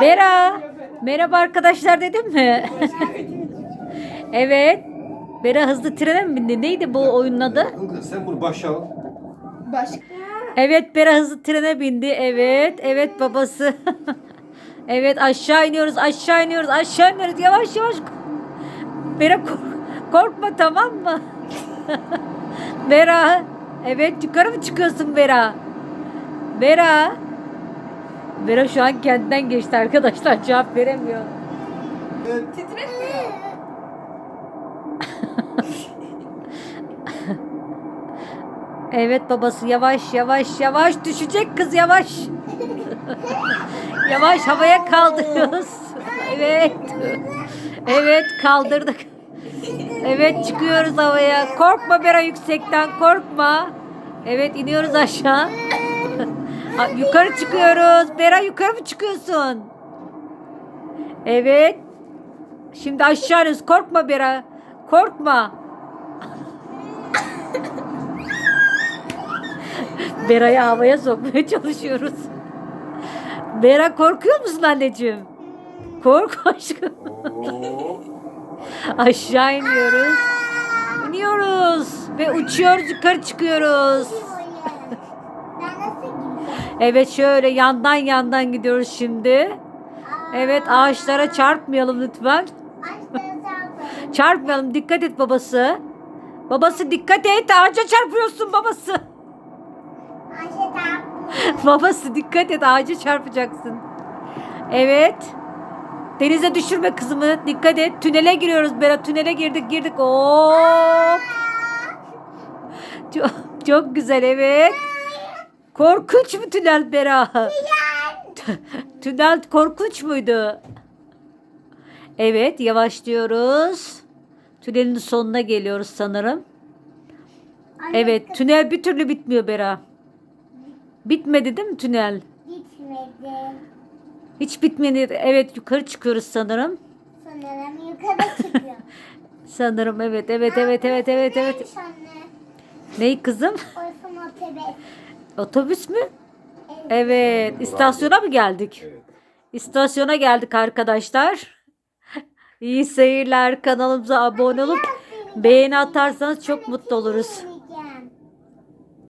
Bera. Merhaba arkadaşlar dedim mi? evet. Bera hızlı trene mi bindi? Neydi bu oyunun adı? Sen bunu başa al. Başka. Evet Bera hızlı trene bindi. Evet. Evet babası. evet aşağı iniyoruz. Aşağı iniyoruz. Aşağı iniyoruz. Yavaş yavaş. Bera kork- korkma tamam mı? Bera. Evet yukarı mı çıkıyorsun Bera? Bera. Bera şu an kendinden geçti arkadaşlar. Cevap veremiyor. Titretmiyor. Evet babası yavaş yavaş yavaş düşecek kız yavaş. yavaş havaya kaldırıyoruz. Evet. Evet kaldırdık. Evet çıkıyoruz havaya. Korkma Bera yüksekten korkma. Evet iniyoruz aşağı. Ha, yukarı çıkıyoruz. Bera yukarı mı çıkıyorsun? Evet. Şimdi aşağı iniyoruz. Korkma Bera. Korkma. Bera'yı havaya sokmaya çalışıyoruz. Bera korkuyor musun anneciğim? Kork aşkım. Aşağı iniyoruz. İniyoruz ve uçuyoruz yukarı çıkıyoruz. Evet şöyle yandan yandan gidiyoruz şimdi. Evet ağaçlara çarpmayalım lütfen. Çarpmayalım dikkat et babası. Babası dikkat et ağaca çarpıyorsun babası. Babası dikkat et ağaca çarpacaksın. Evet. Denize düşürme kızımı. Dikkat et. Tünele giriyoruz Berat. Tünele girdik girdik. Hop. Çok, çok güzel evet. Korkunç mu tünel Berat? tünel korkunç muydu? Evet yavaşlıyoruz. Tünelin sonuna geliyoruz sanırım. Evet tünel bir türlü bitmiyor Bera. Bitmedi değil mi tünel? Gitmedi. Hiç bitmedi. Evet yukarı çıkıyoruz sanırım. Sanırım yukarı çıkıyor. Sanırım evet evet evet evet evet evet. Neymiş anne? Ney kızım? Otobüs. Otobüs mü? Evet. istasyona mı geldik? Evet. İstasyona geldik arkadaşlar. İyi seyirler. Kanalımıza abone olup beğeni atarsanız çok mutlu oluruz.